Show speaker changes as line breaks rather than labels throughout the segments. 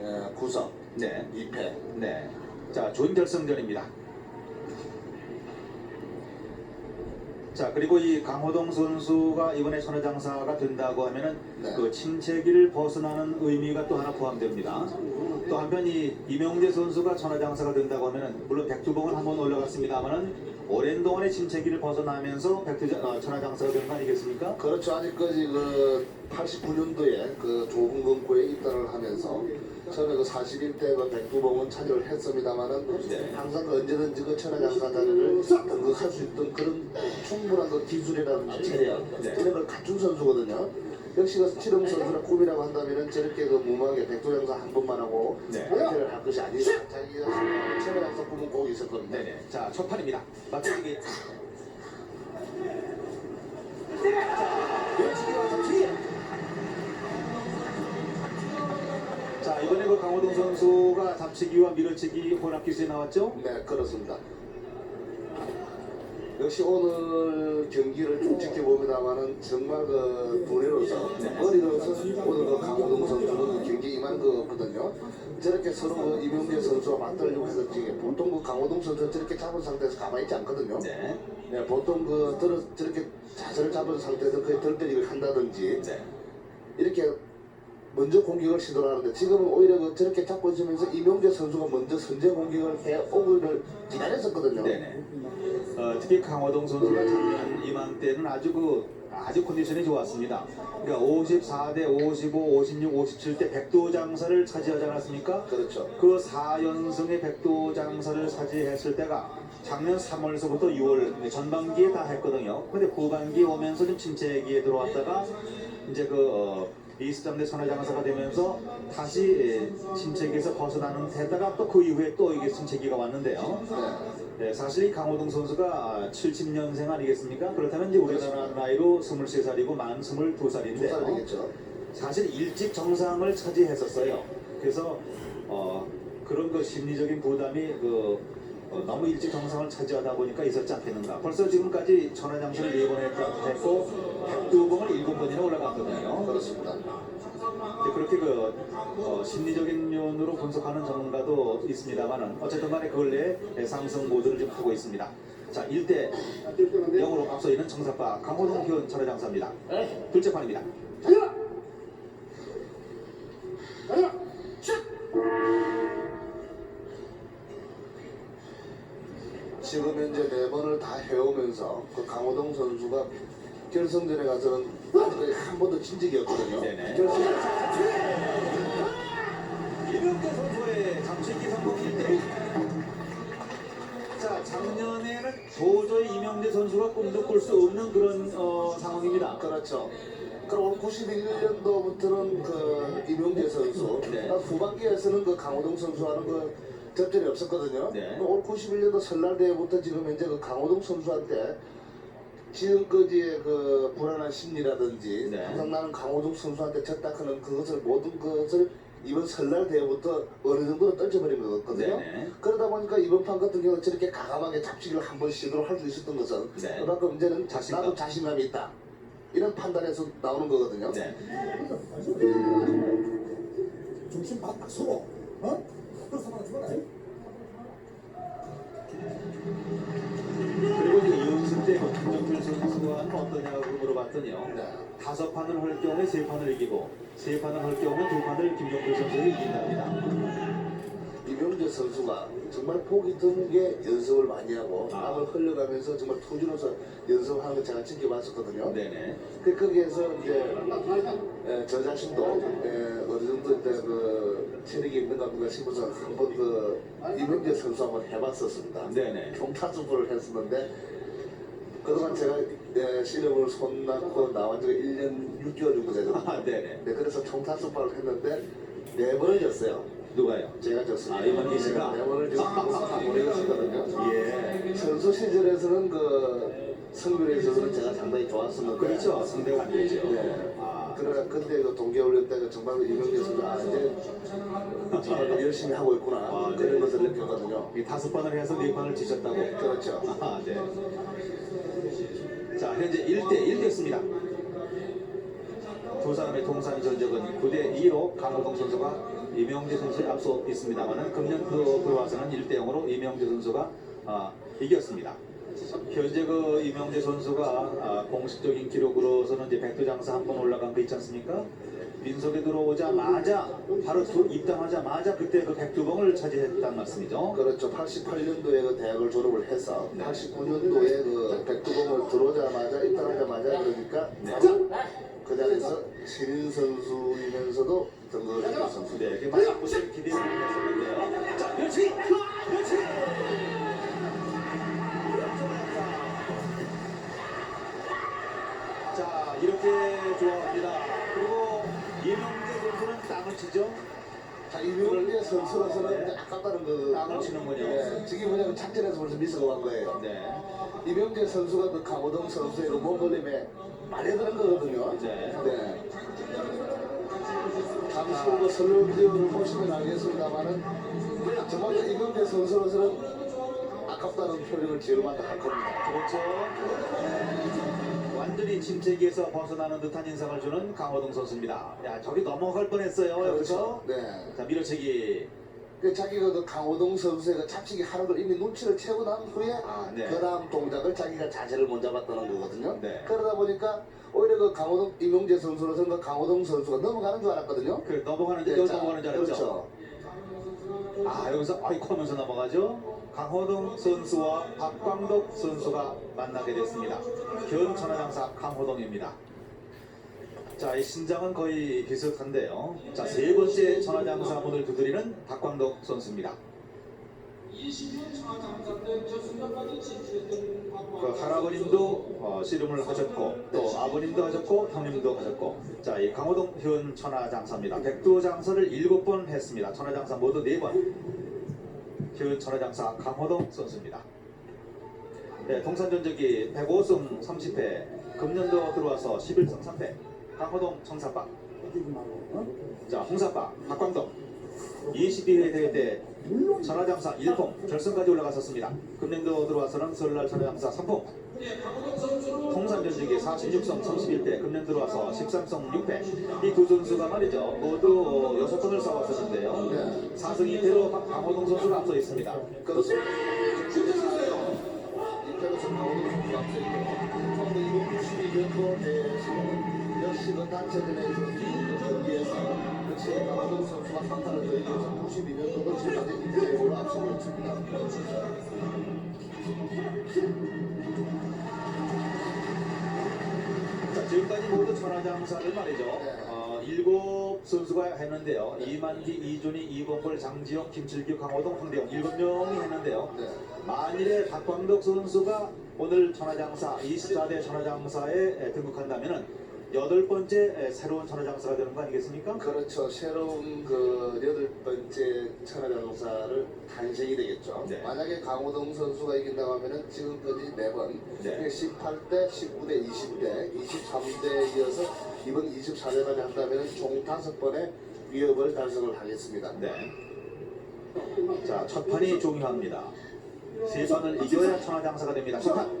에,
9胜네.
2패.
네. 자, 준결승전입니다. 자, 그리고 이 강호동 선수가 이번에 천하장사가 된다고 하면은
네.
그 침체기를 벗어나는 의미가 또 하나 포함됩니다. 또 한편 이 이명재 선수가 천하장사가 된다고 하면은 물론 백두봉은 한번 올라갔습니다만은 오랜 동안의 침체기를 벗어나면서 백두 어, 천하장사가 된 거 아니겠습니까?
그렇죠. 아직까지 그 89년도에 그 조흥근고에 입단을 하면서 처음에 그 41대 그 백두봉은 차지를 했습니다만은
네. 항상
그 언제든지 그 천하 장사 자리를 등극할 수 있던 그런 충분한 그 기술이라든지 체력
네.
이런 걸 갖춘 선수거든요. 역시 그 치름 선수의 꿈이라고 한다면은 저렇게 그 무모하게 백두장사 한 번만 하고
네.
은퇴를 할 것이 아니라 자기가 천하장사 꿈은 꼭 있을 겁니다.
네네. 자, 첫 판입니다. 맞춰주기. 자, 이번에 그 강호동 선수가 잡치기와 밀어치기 혼합 기술이 나왔죠?
네, 그렇습니다. 역시 오늘 경기를 쭉 지켜봅니다만은 정말 그 두뇌로서 어리로서 오늘 그 강호동 선수는 경기 임한 거거든요. 저렇게 서로 그 이명재 선수와 맞들려고 해서 지금 보통 그 강호동 선수 저렇게 잡은 상태에서 가만히 있지 않거든요.
네.
네, 보통 그 들어, 저렇게 자세를 잡은 상태에서 거의 덜때리기를 한다든지
네.
이렇게 먼저 공격을 시도를 하는데 지금은 오히려 그 저렇게 잡고 있으면서 이명재 선수가 먼저 선제 공격을 해 오기를 기다렸었거든요.
네네. 어, 특히 강호동 선수가 작년 이맘때는 아주 그 아주 컨디션이 좋았습니다. 그러니까 54대 55, 56, 57대 백도 장사를 차지하지 않았습니까?
그렇죠.
그 4연승의 백도 장사를 차지했을 때가 작년 3월서부터 6월 전반기에 다 했거든요. 근데 후반기에 오면서 좀 침체기에 들어왔다가 이제 그 어, 23대 천하장사가 되면서 다시 예, 침체기에서 벗어나는 데다가 또 그 이후에 또 이게 침체기가 왔는데요.
네.
네, 사실 이 강호동 선수가 70년생 아니겠습니까? 그렇다면 이제 우리나라 나이로 23살이고
만두
22살인데요.
살 되겠죠.
사실 일찍 정상을 차지했었어요. 그래서 어, 그런 그 심리적인 부담이 그 어, 너무 일찍 정상을 차지하다 보니까 있었지 않겠는가. 벌써 지금까지 천하장사를 네번 했고 백두봉을 일곱 번이나 올라갔거든요.
그렇습니다.
그렇게 그 어, 심리적인 면으로 분석하는 전문가도 있습니다만은 어쨌든 간에 그 근래에 상승 모드를 좀 하고 있습니다. 자, 1대 0으로 앞서 있는 정사파 강호동 기원 천하장사입니다. 둘째 판입니다.
지금 현재 네 번을 다 해오면서 그 강호동 선수가 결승전에 가서는 한 번도 진 적이 없거든요.
네네.
결승
이명재 선수의 잠실기 성공 1대 자, 작년에는 도저히 이명재 선수가 꿈도 꿀 수 없는 그런 어, 상황입니다.
그렇죠. 그럼 91년도부터는 그 이명재 선수,
네.
그 후반기에서는 그 강호동 선수와는 그 접전이 없었거든요.
네.
올 91년도 설날 대회부터 지금 현재 그 강호동 선수한테 지금까지의 그 불안한 심리라든지
네.
항상 나는 강호동 선수한테 졌다 하는 그것을 모든 것을 이번 설날 대회부터 어느 정도로 떨쳐버린 거거든요.
네네.
그러다 보니까 이번 판 같은 경우는 저렇게 가감하게 잡치기를 한 번 시도를 할 수 있었던 것은
네.
그만큼 이제는
자신감.
나도 자신감이 있다. 이런 판단에서 나오는 거거든요.
네.
중심 바닥 서고 어?
그리고 이제 이연승 때 김정필 선수와는 어떠냐고 물어봤더니요.
네.
다섯 판을 할 경우에 세 판을 이기고 세 판을 할 경우에 두 판을 김정필 선수가 이긴답니다.
이명재 선수가 정말 보기 드물게 연습을 많이 하고
아.
땀을 흘려가면서 정말 투주로서 연습을 하는 걸 제가 지켜봤었거든요.
네네.
그 거기에서 이제 에, 저 자신도 에, 어느 정도 이제 그 체력이 있는가 보다 싶어서 한번 그 이명재 선수 한번 해봤었습니다.
네네.
평타수부를 했었는데 그동안 제가 에, 실력을 손 낳고 나온 지가 1년 6개월 정도 되거든요.
아, 네네.
네, 그래서 평타수파를 했는데 네 번을 졌어요.
누가요?
제가 졌습니다.
아, 이번 기시가?
네 번을 졌고 모르겠었거든요.
예.
선수 시절에서는 그 성별에 있어서는 제가 상당히 좋았었는데
그렇죠. 상대가 안 되죠.
네.
아,
그러나 그때 그 동계올림픽 때가 정말 그 이명재 선수 아 이제 정말 열심히 하고 있구나
아,
그런
네.
것을 느꼈거든요.
이 다섯 판을 해서 네 판을 지셨다고.
그렇죠.
아, 네. 자, 현재 1대 1대였습니다. 두 사람의 통산 전적은 9대 2로 강호동 선수가 이명재 선수에 앞서 있습니다만은 금년 그 들어와서는 1대 0으로 이명재 선수가 아, 이겼습니다. 현재 그 이명재 선수가 아, 공식적인 기록으로서는 이제 백두장사 한 번 올라간 거 있지 않습니까? 민속에 들어오자마자 바로 두- 입당하자마자 그때 그 백두봉을 차지했단 말씀이죠.
그렇죠. 88년도에 그 대학을 졸업을 해서
네.
89년도에 그 백두봉을 들어오자마자 입당하자마자 그러니까
네.
그 자리에서 신인 선수이면서도 등극했던 선수.
네, 이게 많은 분들 기대를 했었는데요. 자, 그렇지, 그렇지. 자, 이명재
선수로서는 이제 아깝다는 그
땅을 치는군요.
예, 저게 뭐냐면 작전에서 벌써 미스가 간 거예요.
네,
이명재 선수가 그 강호동 선수의 그 몸걸림에 들은 거거든요.
네.
네. 잠시 후 설명 비디오를 보시면 알겠습니다만은 정말 그 이명재 선수로서는 아깝다는 표현을 제일 많이 할 겁니다.
그렇죠. 완전히 침체기에서 벗어나는 듯한 인상을 주는 강호동 선수입니다. 야, 저기 넘어갈 뻔했어요. 여기서.
네.
자, 밀어치기.
그 자기가 그 강호동 선수의 그 잡치기 하는 걸 이미 눈치를 채고 난 후에
아, 네.
그 다음 동작을 자기가 자세를 못 잡았다는 거거든요.
네.
그러다 보니까 오히려 그 강호동 이명재 선수로서는 그 강호동 선수가 넘어가는 줄 알았거든요.
그 넘어가는 줄
네, 자,
넘어가는 줄 알았죠.
그렇죠.
아 여기서 아이코 하면서 넘어가죠. 강호동 선수와 박광덕 선수가 만나게 됐습니다. 견 천하장사 강호동입니다. 자, 이 신장은 거의 비슷한데요. 자, 세 번째 천하장사 문을 두드리는 박광덕 선수입니다. 그 할아버님도 어, 씨름을 하셨고 또 아버님도 하셨고 형님도 하셨고 자 이 강호동 현 천하장사입니다. 백두장사를 일곱 번 했습니다. 천하장사 모두 네 번. 현 천하장사 강호동 선수입니다. 네, 동산 전적이 105승 30패 금년도 들어와서 11승 3패 강호동 청사빠? 자 홍사빠 박광덕 22회 대회 때 천하장사 1품 결승까지 올라갔었습니다. 금년도 들어와서는 설날 천하장사 3품 통산 전직이 46성 31대 금년 들어와서 13성 6패 이 두 선수가 말이죠 모두 6번을 싸웠었는데요
네.
4승 2패로 강호동 선수가 앞서 있습니다
그렇습니다. 이편에서 강호동 선수 앞서 있고 또 이번 92년도 대회에서는 역시 그 단체전에서 경기에서 역시 강호동 선수가 상타를 저희에서 92년도도 지금까지 이 대회로 앞서고 있습니다.
모두 천하장사를 말이죠.
네.
어, 일곱 선수가 했는데요. 이만기, 이준희, 이범걸, 장지영, 김칠규, 강호동, 황대영 일곱 명이 했는데요.
네.
만일에 박광덕 선수가 오늘 천하장사 24대 천하장사에 등극한다면은 여덟 번째 에, 새로운 천하장사가 되는 거 아니겠습니까?
그렇죠. 새로운 그 여덟 번째 천하장사를 탄생이 되겠죠.
네.
만약에 강호동 선수가 이긴다고 하면은 지금까지 매번
네.
18대, 19대, 20대, 23대에 이어서 이번 24대까지 한다면 총 다섯 번의 위협을 달성을 하겠습니다.
네. 자, 첫 판이 중요합니다. 세 판을 이겨야 천하장사가 됩니다. 첫 판.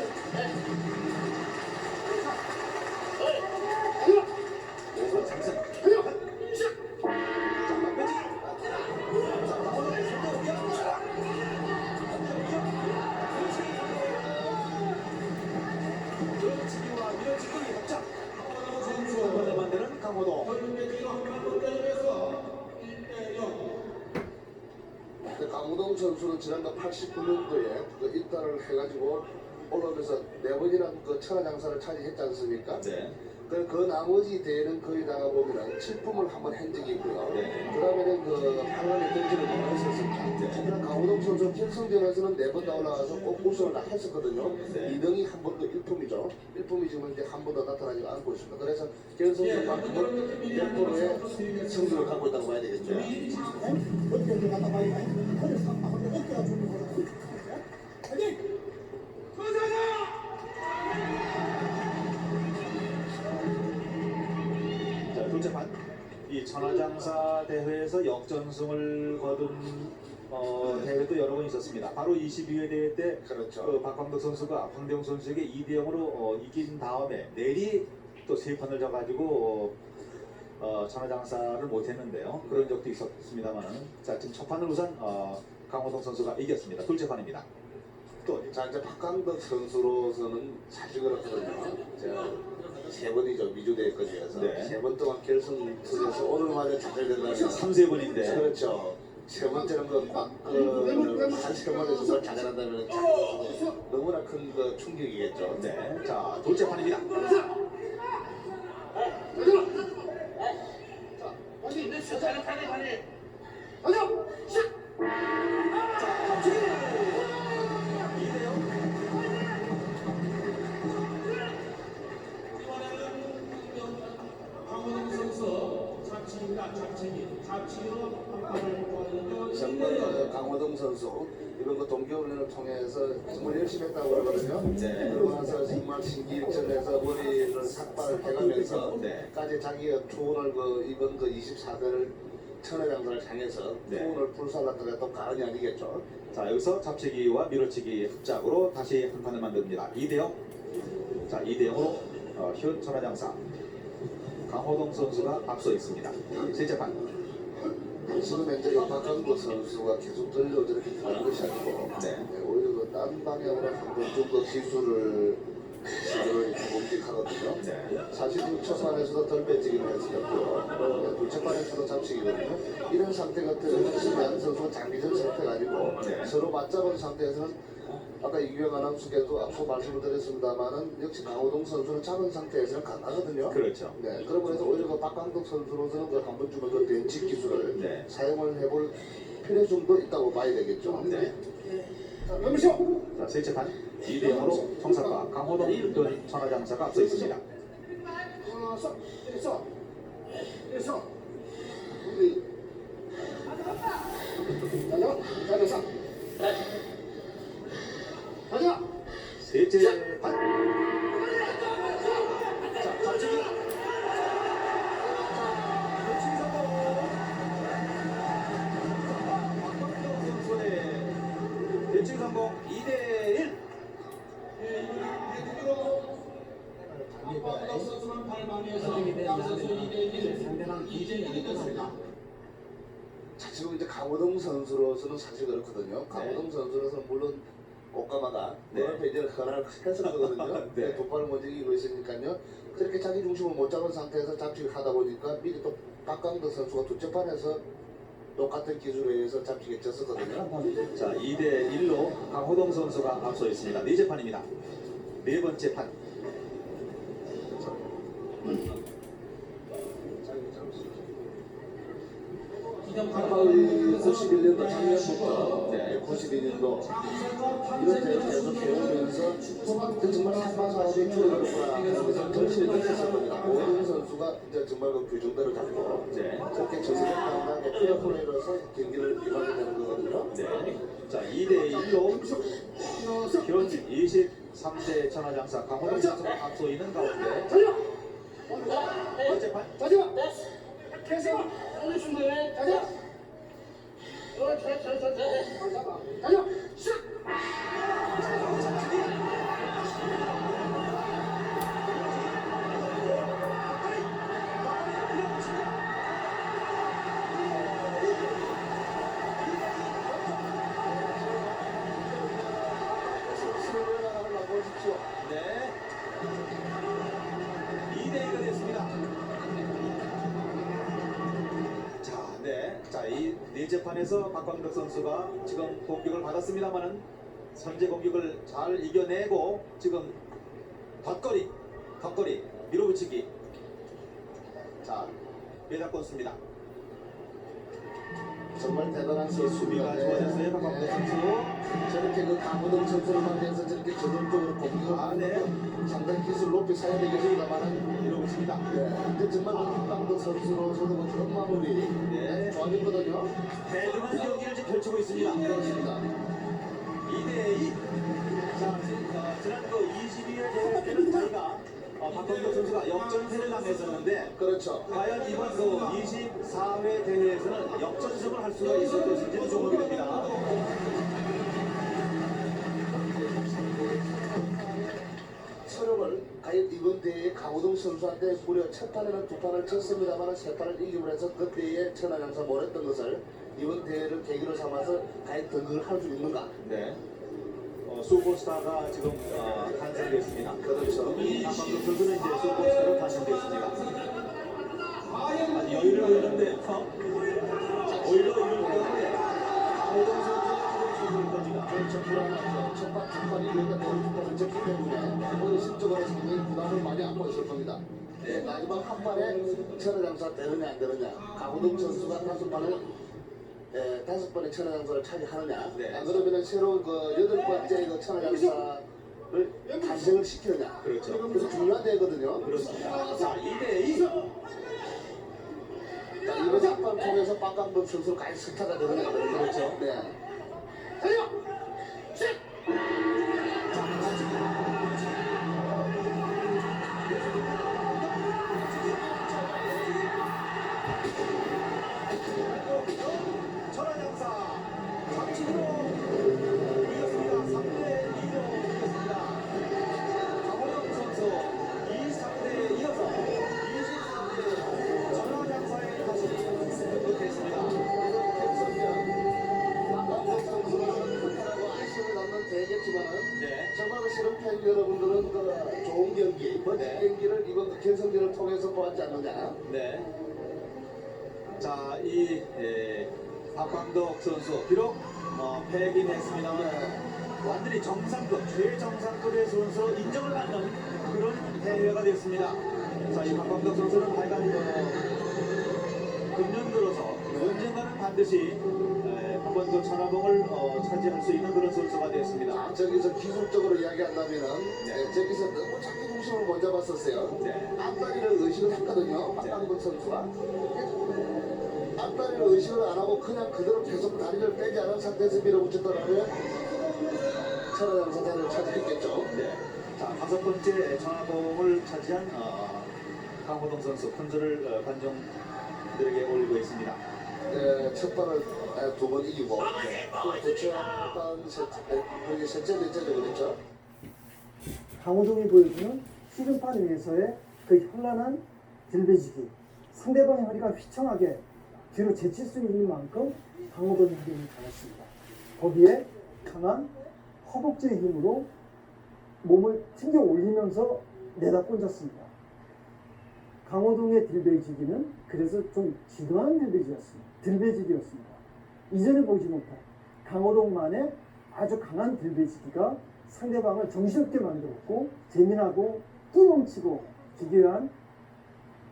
강호동 선수는
지난번 89년도에 그 입단을 해가지고 올라오면서 네 번이나 그 천하장사를 차지했지 않습니까?
네.
그, 그 나머지 대회는 거의 다 보면은 7품을 한번 한 적이 있고요.
네.
그 다음에는 그 한원에 던지를 못 했었습니다.
네.
그런 강호동 선수 필승전에서는 네 번 다 올라가서 꼭 우승을 다 했었거든요.
네.
2등이 한 번도 1품이죠. 1품이 지금 이제 한 번도 나타나지 않고 있습니다. 그래서 결승전만큼은 100%의 승부를 갖고 있다고 봐야 되겠죠.
어 이
천하장사 대회에서 역전승을 거둔 어, 대회도 여러 번 있었습니다. 바로 22회 대회 때
그렇죠.
그 박광덕 선수가 황대영 선수에게 2대 0으로 어, 이긴 다음에 내리 또 세 판을 져가지고 어, 천하장사를 못했는데요. 그런 적도 있었습니다만은 자 지금 첫 판을 우선 어, 강호동 선수가 이겼습니다. 둘째 판입니다. 또
자 이제 박강덕 선수로서는 사실 그렇거든요. 세 번이죠 미주 대회까지 해서
네.
세 번 동안 결승선에서 오늘마저 잘된다면
3 세 번인데
그렇죠. 세 번째는 그한세 번에 서 잘한다면 너무나 큰 그 충격이겠죠.
네, 자 둘째 판입니다.
정말 그 강호동 선수 이번 그 동계훈련을 통해서 정말 열심히 했다고 그러거든요.
네.
그러고 나서 정말 신기일전에서 머리를 삭발을 해가면서
네.
까지 자기가 투혼을 그 이번 그 24대를 천하장사를 향해서
네.
투혼을 불살랐던 게또 가언이 아니겠죠.
자 여기서 잡채기와 밀어치기 합작으로 다시 한 판을 만듭니다. 2대 0. 자 2대 0으로 어, 현 천하장사 강호동 선수가 앞서 있습니다. 셋째 판.
지금 현재 그 박강도 선수가 계속 들려 저렇게 들어간 것이 아니고
네.
네, 오히려 그딴 방향으로 한번 좀 더 기술을 시도를 공격하거든요.
네.
사실 그 초반에서도 덜 뺏기긴 했었고요. 네, 둘째 판에서도 잡식이거든요. 이런 상태 같은 신기한 선수가 장기전 상태가 아니고
네.
서로 맞잡은 상태에서는 아까 이규영 아나운서께도 앞서 말씀을 드렸습니다만은 역시 강호동 선수는 잡은 상태에서는 강하거든요.
그렇죠.
네, 그러고 해서 오히려 그 박강덕 선수로서는 그한 번쯤은 그 벤치 기술을
네.
사용을 해볼 필요성도 있다고 봐야 되겠죠.
네.
자, 넘으시오.
자 셋째 판 2대 0으로 성사과 강호동 현 천하장사가 앞서 있습니다.
하나, 서, 서, 서.
우리
가자, 가자, 서. 가자.
셋째 판. 자 잡채기. 대칭 성공 2대 1.
자, 지금 이제 강호동 선수로서는 사실 그렇거든요. 강호동 선수로서는 물론 꽃가마가
네.
네. 이제 허락을 했을 거거든요.
네.
네. 먼저 이기고 있으니까요. 그렇게 자기 중심을 못 잡은 상태에서 잡식을 하다 보니까 미리 또 박강덕 선수가 두째 판에서 똑같은 기술에 의해서 잡식에 졌었거든요.
자 2대 1로 강호동 선수가 앞서 있습니다. 네째 판입니다. 네 번째 판.
아마의 91년도 작년부터
네.
92년도 이런 대회를 계속 해오면서 그 정말 한방 사업이 줄어들구나 하면서 정신이 들었었거든요. 오동 선수가 이제 정말 그 규정대로 잡고
네.
그렇게 전세계 당당하게 페어플레이로서 경기를 임하게 되는 거거든요.
네. 자 2대 1로 현 23대 천하장사 강호동 선수가 앞서 있는 가운데
달려.
번째 판.
가자. 계속. 가자. 가자. 슉.
판에서 박광덕 선수가 지금 공격을 받았습니다만은 선제 공격을 잘 이겨내고 지금 덧거리, 덧거리, 밀어붙이기. 자, 매달권 습니다
정말 대단한 선수입니다.
좋아졌어요, 박광덕 선수.
저렇게 그 강호동 선수를 만나서 저렇게 저돌적으로 공격을
아,
하는
네.
것도 상당히 기술 높이 사야 되겠습니다만은
밀어붙입니다.
네, 근데 정말 그 박강덕 선수로서는 뭐 그런 마무리
네.
좋아졌거든요.
대등한 경기를 지금 펼치고 있습니다.
그렇습니다.
2대2 자, 지- 어, 지난 그 22회 대회 때는 저희가 어, 박건덕 선수가 역전패를 당했었는데
그렇죠.
과연 이번 그 24회 대회에서는 역전승을 할 수가 있을 것인지는 주목이 됩니다.
체력을 과연 이번 대회에 강호동 선수한테 무려 첫 판에는 두 판을 쳤습니다만 세 판을 이기고 해서 그 대회에 천하장사 못했던 것을 이번 대회를 계기로 삼아서 과연 등극을 할 수 있는가?
네. 어, 슈퍼스타가 지금 어, 탄생됐습니다.
그렇죠.
이 박광석 선수는 이제 슈퍼스타로 탄생됐습니다. 아니 여유를 보이는데 어? 자, 오히려.
네, 마지막 한 판에 천하장사 되느냐 안 되느냐. 강호동 선수가 다섯 판을 에, 다섯 번의 천하 장사를 차지하느냐.
네.
안 그러면은 새로운 그 여덟 번째 그 천하 장사를 탄생을 시키느냐.
그렇죠.
그래서 중요한 대거든요.
그렇습니다. 자, 2대2.
자, 이번 한판 통해서 박강범 선수 과연 스타가 되느냐. 그렇죠. 네.
천하장 네.
경기를 이번 결승전을 통해서 보았지 않느냐.
네. 자, 이 에, 박광덕 선수 비록 어, 패긴 했습니다만 완전히 정상급, 최정상급의 선수로 인정을 받는 그런 대회가 됐습니다. 자, 이 박광덕 선수는 하여간 어, 금년 들어서 언젠가는 반드시 한번더 천하봉을 어, 차지할 수 있는 그런 선수가 됐습니다.
아, 저기서 기술적으로 이야기한다면은
네.
네, 저기서 너무 자기 중심을 못 잡았었어요.
네.
앞다리를 의식을 했거든요. 박강범 선수가. 앞다리를 의식을 안 하고 그냥 그대로 계속 다리를 빼지 않은 상태에서 밀어붙였더라면 천하장사단을 차지했겠죠.
네. 자, 다섯 번째 전화봉을 차지한 어, 강호동 선수 큰 절을 어, 관중 들에게 올리고 있습니다.
네, 첫 판을 두 번 이기고 또 두째 판, 셋째, 그게 셋째, 넷째죠, 그랬죠?
강호동이 보여주는 씨름판 위에서의 그 현란한 들배지기 상대방의 허리가 휘청하게 뒤로 제칠 수 있는 만큼 강호동의 힘이 강했습니다. 거기에 강한 허벅지의 힘으로 몸을 튕겨 올리면서 내다 꽂았습니다. 강호동의 들배지기는 그래서 좀 지도한 들배지였습니다. 들배지기였습니다. 이전에 보지 못한 강호동만의 아주 강한 들배지기가 상대방을 정신없게 만들었고 재미나고 끼 넘치고 기괴한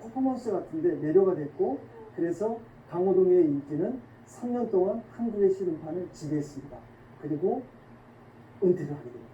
퍼포먼스 같은데 매료가 됐고 그래서 강호동의 인기는 3년 동안 한국의 씨름판을 지배했습니다. 그리고 은퇴를 하게 됩니다.